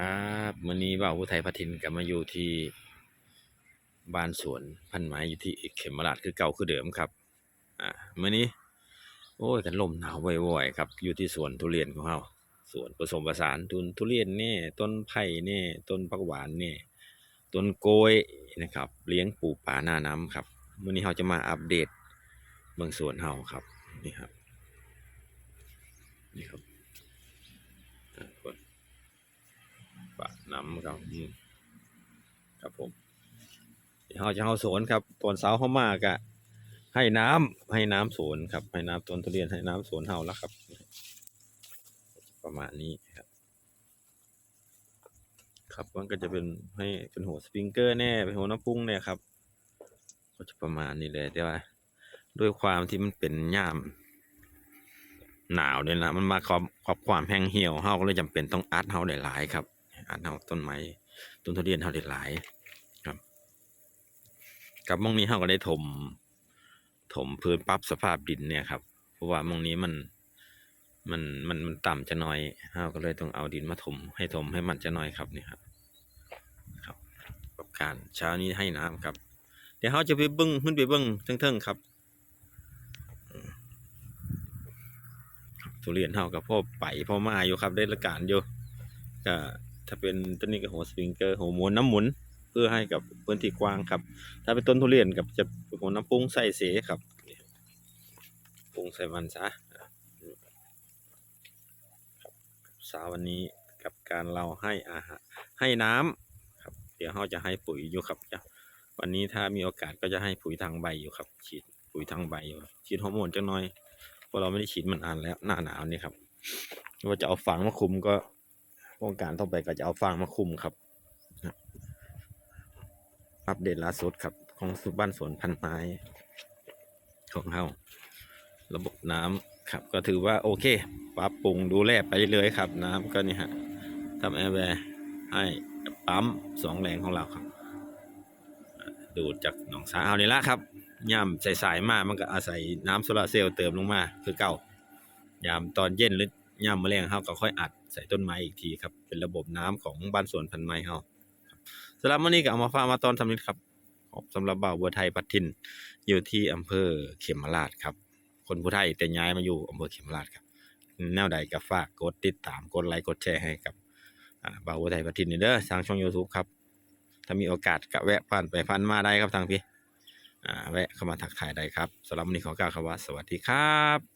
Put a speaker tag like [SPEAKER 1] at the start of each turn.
[SPEAKER 1] ครับวันนี้บ่าวผู้ไทยพัทินกลับมาอยู่ที่บ้านสวนพันไม้อยู่ที่เขมราชคือเก่าคือเดิมครับ อ่ามื่อนี้ โอ้ยกันลมหนาวบ่อยๆครับ อยู่ที่สวนทุเรียนของเราสวนผสมผสานทุนทุเรียนนี่ต้นไผ่นี่ต้นผักหวานนี่ต้นโกยนะครับ เลี้ยงปลูกป่าหน้าน้ำครับมื่อนี้เราจะมาอัปเดตเบื้องสวนเราครับนี่ครับนี่ครับอ่าคน ปะน้ำครับครับผมเดี๋ยวเราจะเอาสวนครับตอนเสาเข้ามากะให้น้ำให้น้ำสวนครับ ให้น้ำต้นทุเรียนให้น้ำสวนเฮาแล้วครับ ประมาณนี้ครับ ครับมันก็จะเป็นให้เป็นหัวสปริงเกอร์แน่เป็นหัวน้ำพุ้งเนี่ยครับ ก็จะประมาณนี้เลยแต่ว่า ด้วยความที่มันเป็นย่ามหนาวเนี่ยนะมันมาความความความแห้งเหี่ยวเฮาก็เลยจำเป็นต้องอัดเฮาหลายครับ อัดเฮาต้นไม้ต้นทุเรียนเฮาได้หลายครับ กับมองนี้เฮาก็ได้ถม ถมพื้นปรับสภาพดินเนี่ยครับ เพราะว่ามองนี้มันมันมันมันต่ำจะน้อยเฮาก็เลยต้องเอาดินมาถม ให้ถมให้มันจะน้อยครับนี่ครับ ครับกับการเช้านี้ให้น้ำครับ เดี๋ยวเฮาจะไปเบิ้งขึ้นไปเบิ้งเทิงๆครับทุเรียนเท่ากับพ่อไปพ่อมาอยู่ครับได้ละการอยู่ก็ ถ้าเป็นต้นนี้ก็หัวสปริงเกอร์หัวหมุนน้ำหมุน เพื่อให้กับพื้นที่กว้างครับ ถ้าเป็นต้นทุเรียนกับจะหัวน้ำปรุงใส่เสครับปรุงใส่มันซะครับเช้าวันนี้กับการเราให้อาหารให้น้ำครับ เดี๋ยวเราจะให้ปุ๋ยอยู่ครับจ้ะวันนี้ถ้ามีโอกาสก็จะให้ปุ๋ยทางใบอยู่ครับ ฉีดปุ๋ยทางใบอยู่ฉีดฮอร์โมนจังน้อยเพราะเราไม่ได้ฉีดมันนานแล้วหน้าหนาวนี่ครับว่าจะเอาฟางมาคุมก็ ป้องกันต่อไปก็จะเอาฟางมาคุมครับ อัปเดตล่าสุดครับ ของสุบ้านสวนพันไม้ของเราระบบน้ำครับ ก็ถือว่าโอเคปรับปรุงดูแลไปเรื่อยๆครับ น้ำก็นี่ฮะทำแอร์แวร์ให้ปั๊มสองแรงของเราครับ ดูดจากหนองสาเอานี่ละครับย่ำใสๆมามันก็อาศัยน้ำโซลาร์เซลล์เติมลงมา คือเก่ายามตอนเย็นหรือ ย่ำแมลงเฮาก็ค่อยอัดใส่ต้นไม้อีกทีครับ เป็นระบบน้ำของบ้านสวนพันไม้เฮาครับสำหรับวันนี้ก็เอามาฝากมาตอนสำนิดครับสำหรับบ่าวบัวไทยพัดทินอยู่ที่อำเภอเขมราชครับ คนผู้ไทยแต่ย้ายมาอยู่อำเภอเขมราชครับแนวใดก็ฝากกดติดตามกดไลค์กดแชร์ให้กับอ่าบ่าวบัวไทยพัดทินนี่เด้อทางช่อง YouTube ครับ ถ้ามีโอกาสก็แวะผ่านไปผ่านมาได้ครับทางพี่อ่าแวะเข้ามาทักทายได้ครับสำหรับวันนี้ขอกล่าวคำว่าสวัสดีครับ